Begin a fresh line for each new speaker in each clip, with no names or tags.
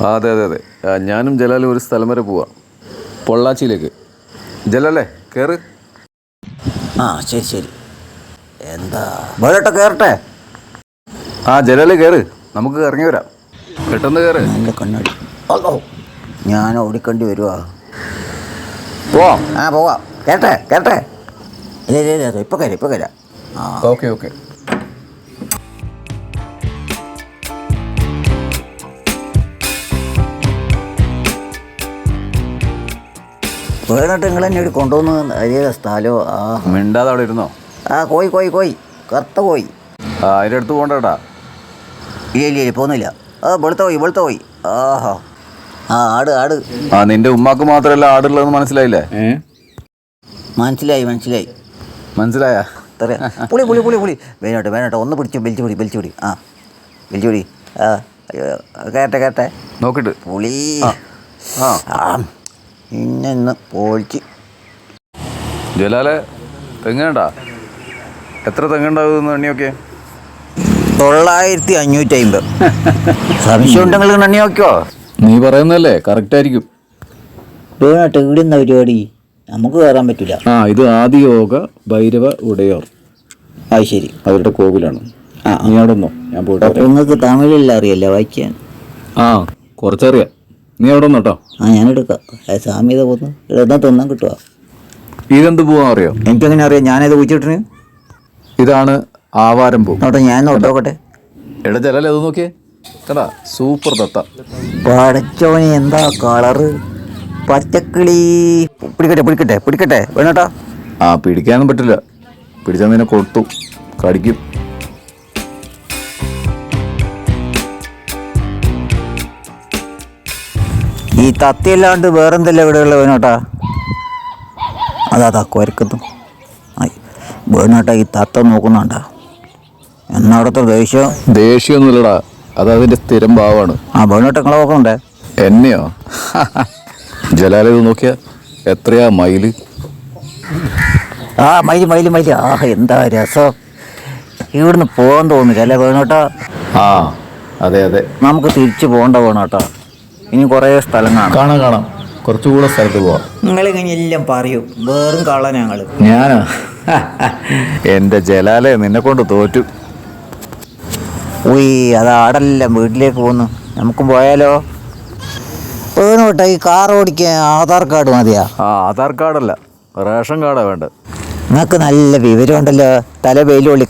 ആ അതെ അതെ അതെ. ഞാനും ജലാലും ഒരു സ്ഥലം വരെ പോവാ. പൊള്ളാച്ചിയിലേക്ക്. ജലാലേ കയറ്
ആ ശരി ശരി. എന്താ? വേറോട്ടെ കയറട്ടെ
ആ ജലാലേ കയറ് നമുക്ക് ഇറങ്ങി വരാം. പെട്ടെന്ന് കയറ്
എന്റെ കണ്ണാടി. അല്ലോ ഞാൻ ഓടിക്കണ്ടി വരുവാ.
പോവാം.
ആ പോവാം. കേട്ടെ കേട്ടെ ഇല്ല ഇല്ല ഇല്ല ഇപ്പം കയറി ഇപ്പം കയറാം
ഓക്കെ ഓക്കെ.
വേറിട്ട് നിങ്ങൾ എന്നെ ഇവിടെ കൊണ്ടുവന്ന് അതേ സ്ഥലമോ ആ.
മിണ്ടാതെ അവിടെ ഇരുന്നോ?
ആ കോയി കോയി കോയി. കറുത്ത കോയി.
ആ അതിന്റെ അടുത്ത് പോകണ്ടേട്ടാ
ഇല്ല ഇല്ല ഇല്ല പോകുന്നില്ല. ആ വെളുത്ത പോയി വെളുത്ത പോയി ആഹാ. ആ ആട് ആട്.
ആ നിന്റെ ഉമ്മാക്ക് മാത്രമല്ല ആടുള്ളതെന്ന് മനസ്സിലായില്ലേ?
മനസ്സിലായി മനസ്സിലായി.
മനസ്സിലായ?
പുളി പുളി പുളി പുളി. വേനോട്ടെ വേനോട്ടെ ഒന്ന് പിടിച്ചു വലിച്ചു പിടി വലിച്ചു പിടി. ആ വലിച്ചു പിടി. ആ അയ്യോ, കേട്ടെ കേട്ടെ
നോക്കിട്ട്.
പുളി.
ആ.
ആ. ഇന്ന് ഇന്ന് പൊളിച്ച്.
ജലാലെ തെങ്ങേണ്ടാ? എത്ര തെങ്ങുണ്ടാവും എണ്ണിയൊക്കെ?
തൊള്ളായിരത്തി അഞ്ഞൂറ്റി അമ്പത് സംശയം ഉണ്ടെങ്കിൽ എണ്ണി നോക്കിയോ
നീ പറയുന്നല്ലേ കറക്റ്റ് ആയിരിക്കും.
വേണോട്ടെ ഇവിടെ നിന്ന പരിപാടി? നമുക്ക് കയറാൻ പറ്റില്ല
ആ ഇത് ആദിയോഗ ഭൈരവ ഉടയോർ.
അത് ശരി.
അവരുടെ കോവിലാണ്.
ആ
നീ അവിടെ ഞാൻ പോയിട്ട്.
നിങ്ങൾക്ക് തമിഴെല്ലാം അറിയല്ലേ വായിക്കാൻ?
ആ കുറച്ചറിയാം. നീ അവിടെ വന്നോട്ടോ
ആ ഞാൻ എടുക്കാം സാമ്യത പോന്നു തിന്നാൻ കിട്ടുക
ഇതെന്ത് പോവാ അറിയോ?
എനിക്കെങ്ങനെ അറിയാം? ഞാനത് കുഴിച്ചിട്ടിന്.
ഇതാണ് ആവാരം പൂ.
നോട്ടെ ഞാൻ നോട്ടോക്കട്ടെ
എടാ ജലാലെ അത് നോക്കിയേ. കണ്ടാ സൂപ്പർ തത്ത.
പടച്ചോനെ എന്താ കളറ്? പച്ചക്കിളി. പിടിക്കട്ടെ പിടിക്കട്ടെ പിടിക്കട്ടെ. വേണോട്ടാ?
ആ പിടിക്കാനൊന്നും പറ്റില്ല. പിടിച്ചാൽ നിന്നെ കൊത്തു കടിക്കും.
ഈ തത്തിയല്ലാണ്ട് വേറെന്തല്ല ഇവിടെയുള്ള വേണോട്ടാ? അതാ അതാ കുരക്കുന്നു. ആയി വേണോട്ടാ ഈ തത്ത നോക്കുന്നുണ്ടാ. എന്നോടത്തെ ദേഷ്യം.
ദേഷ്യമൊന്നുമില്ലടാ. അത് അതിന്റെ സ്ഥിരം ഭാവമാണ്.
ആ വേണോട്ട് നിങ്ങളെ നോക്കണ്ടേ
എന്നെയോ? ജലാല ഇത് നോക്കിയാ എത്രയാ മയിൽ?
ആ മയിൽ മയിൽ മയിൽ. ആ എന്താ രസം. ഇവിടുന്ന് പോകാൻ തോന്നുന്നില്ല അല്ലേ വേണോട്ടാ?
ആ അതെ അതെ.
നമുക്ക് തിരിച്ചു പോകണ്ട വേണോട്ടാ. ഇനി കുറേ സ്ഥലം കാണാം.
കാണാം കാണാം. കുറച്ചുകൂടെ സ്ഥലത്ത് പോവാം.
നിങ്ങളിങ്ങനെ എല്ലാം പറയൂ? വേറും കള്ള ഞങ്ങൾ
ഞാനാ? എന്റെ ജലാലെ നിന്നെ കൊണ്ട് തോറ്റു.
ഉയ് അത് ആടല്ല വീട്ടിലേക്ക് പോന്നു നമുക്കും പോയാലോ? വേണോട്ടെ ഈ കാർ ഓടിക്കാൻ ആധാർ കാർഡ് മതിയാ.
ആ ആധാർ കാർഡല്ല. റേഷൻ കാർഡാ വേണ്ടത്
നിങ്ങൾക്ക് നല്ല വിവരമുണ്ടല്ലോ. തല വെയിൽ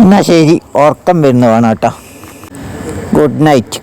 എന്നാ ശരി ഉറക്കം വരുന്ന വേണം കേട്ടോ. good night.